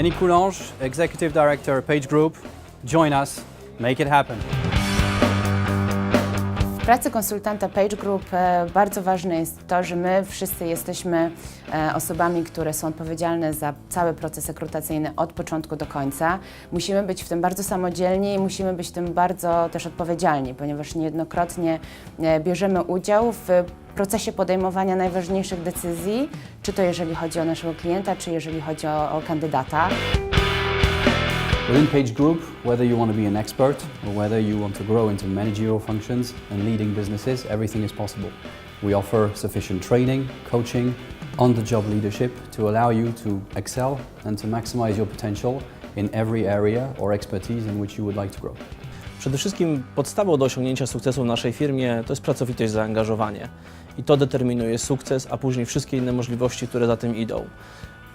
Yannick Coulange, Executive Director, Page Group. Join us, make it happen. W pracy konsultanta Page Group e, bardzo ważne jest to, że my wszyscy jesteśmy e, osobami, które są odpowiedzialne za cały proces rekrutacyjny od początku do końca. Musimy być w tym bardzo samodzielni i musimy być w tym bardzo też odpowiedzialni, ponieważ niejednokrotnie e, bierzemy udział w procesie podejmowania najważniejszych decyzji, czy to jeżeli chodzi o naszego klienta, czy jeżeli chodzi o, o kandydata. Within Page Group, whether you want to be an expert or whether you want to grow into managerial functions and leading businesses, everything is possible. We offer sufficient training, coaching, on the job leadership to allow you to excel and to maximize your potential in every area or expertise in which you would like to grow. Przede wszystkim podstawą do osiągnięcia sukcesu w naszej firmie to jest pracowitość, zaangażowanie. I to determinuje sukces, a później wszystkie inne możliwości, które za tym idą.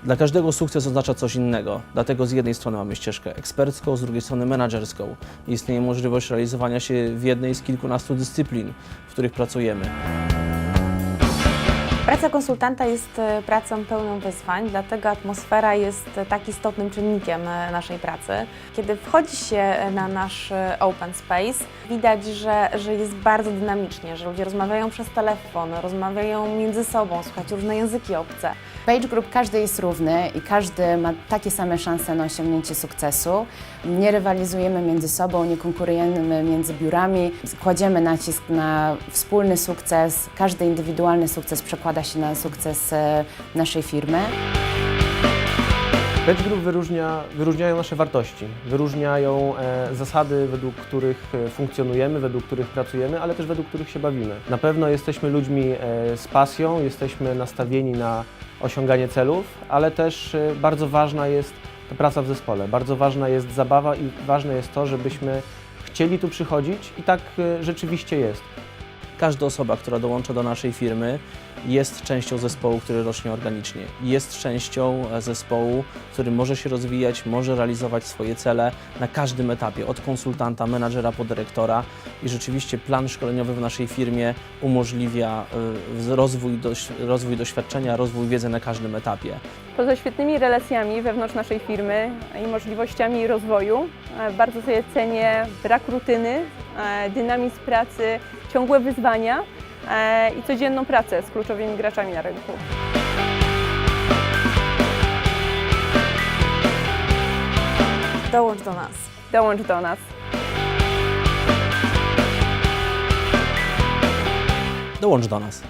Dla każdego sukces oznacza coś innego, dlatego z jednej strony mamy ścieżkę ekspercką, z drugiej strony menedżerską. Istnieje możliwość realizowania się w jednej z kilkunastu dyscyplin, w których pracujemy. Praca konsultanta jest e, pracą pełną wyzwań, dlatego atmosfera jest e, tak istotnym czynnikiem e, naszej pracy. Kiedy wchodzi się na nasz open space, widać, że, że jest bardzo dynamicznie, że ludzie rozmawiają przez telefon, rozmawiają między sobą, słychać różne języki obce. Page Group każdy jest równy i każdy ma takie same szanse na osiągnięcie sukcesu. Nie rywalizujemy między sobą, nie konkurujemy między biurami. Kładziemy nacisk na wspólny sukces. Każdy indywidualny sukces przekłada się na sukces e, naszej firmy. Page Group wyróżnia, wyróżniają nasze wartości, wyróżniają e, zasady, według których e, funkcjonujemy, według których pracujemy, ale też według których się bawimy. Na pewno jesteśmy ludźmi e, z pasją, jesteśmy nastawieni na osiąganie celów, ale też e, bardzo ważna jest ta praca w zespole, bardzo ważna jest zabawa i ważne jest to, żebyśmy chcieli tu przychodzić i tak e, rzeczywiście jest. Każda osoba, która dołącza do naszej firmy, jest częścią zespołu, który rośnie organicznie. Jest częścią e, zespołu, który może się rozwijać, może realizować swoje cele na każdym etapie, od konsultanta, menadżera po dyrektora. I rzeczywiście plan szkoleniowy w naszej firmie umożliwia e, rozwój, rozwój doświadczenia, rozwój wiedzy na każdym etapie. Poza świetnymi relacjami wewnątrz naszej firmy i możliwościami rozwoju, e, bardzo sobie cenię brak rutyny, dynamizm pracy, ciągłe wyzwania e, i codzienną pracę z kluczowymi graczami na rynku. Dołącz do nas. Dołącz do nas. Dołącz do nas.